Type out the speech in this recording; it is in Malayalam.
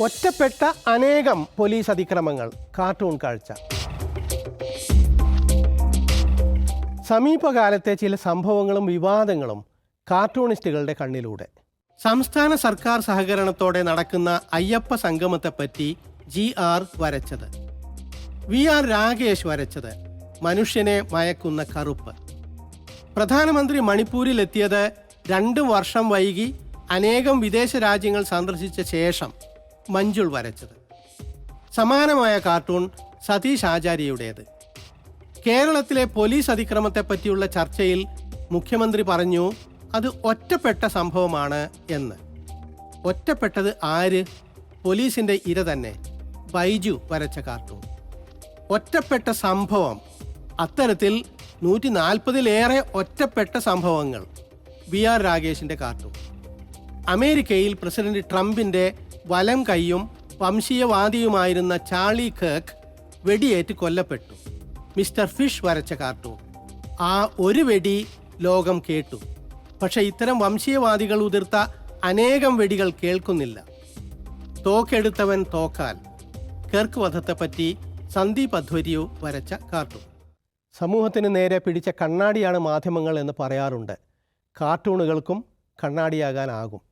ഒറ്റപ്പെട്ട അനേകം പോലീസ് അതിക്രമങ്ങൾ കാർട്ടൂൺ കാഴ്ച. സമീപകാലത്തെ ചില സംഭവങ്ങളും വിവാദങ്ങളും കാർട്ടൂണിസ്റ്റുകളുടെ കണ്ണിലൂടെ. സംസ്ഥാന സർക്കാർ സഹകരണത്തോടെ നടക്കുന്ന അയ്യപ്പ സംഗമത്തെപ്പറ്റി ജി ആർ വരച്ചത്. വി ആർ രാകേഷ് വരച്ചത് മനുഷ്യനെ മയക്കുന്ന കറുപ്പ്. പ്രധാനമന്ത്രി മണിപ്പൂരിലെത്തിയത് രണ്ട് വർഷം വൈകി അനേകം വിദേശ രാജ്യങ്ങൾ സന്ദർശിച്ച ശേഷം മഞ്ജുൾ വരച്ചത്. സമാനമായ കാർട്ടൂൺ സതീഷ് ആചാര്യയുടേത്. കേരളത്തിലെ പോലീസ് അതിക്രമത്തെ പറ്റിയുള്ള ചർച്ചയിൽ മുഖ്യമന്ത്രി പറഞ്ഞു അത് ഒറ്റപ്പെട്ട സംഭവമാണ് എന്ന്. ഒറ്റപ്പെട്ടത് ആര്? പോലീസിന്റെ ഇര തന്നെ. ബൈജു വരച്ച കാർട്ടൂൺ. ഒറ്റപ്പെട്ട സംഭവം. അത്തരത്തിൽ നൂറ്റി നാൽപ്പതിലേറെ ഒറ്റപ്പെട്ട സംഭവങ്ങൾ. വി ആർ രാകേഷിന്റെ കാർട്ടൂൺ. അമേരിക്കയിൽ പ്രസിഡന്റ് ട്രംപിന്റെ വലം കൈയും വംശീയവാദിയുമായിരുന്ന ചാളി കേക്ക് വെടിയേറ്റ് കൊല്ലപ്പെട്ടു. മിസ്റ്റർ ഫിഷ് വരച്ച കാർട്ടൂൺ. ആ ഒരു വെടി ലോകം കേട്ടു. പക്ഷെ ഇത്തരം വംശീയവാദികൾ ഉതിർത്ത അനേകം വെടികൾ കേൾക്കുന്നില്ല. തോക്കെടുത്തവൻ തോക്കാൽ. കെർക്ക് വധത്തെപ്പറ്റി സന്ദീപ് അധ്വരിയു വരച്ച കാർട്ടൂൺ. സമൂഹത്തിന് നേരെ പിടിച്ച കണ്ണാടിയാണ് മാധ്യമങ്ങൾ എന്ന് പറയാറുണ്ട്. കാർട്ടൂണുകൾക്കും കണ്ണാടിയാകാനാകും.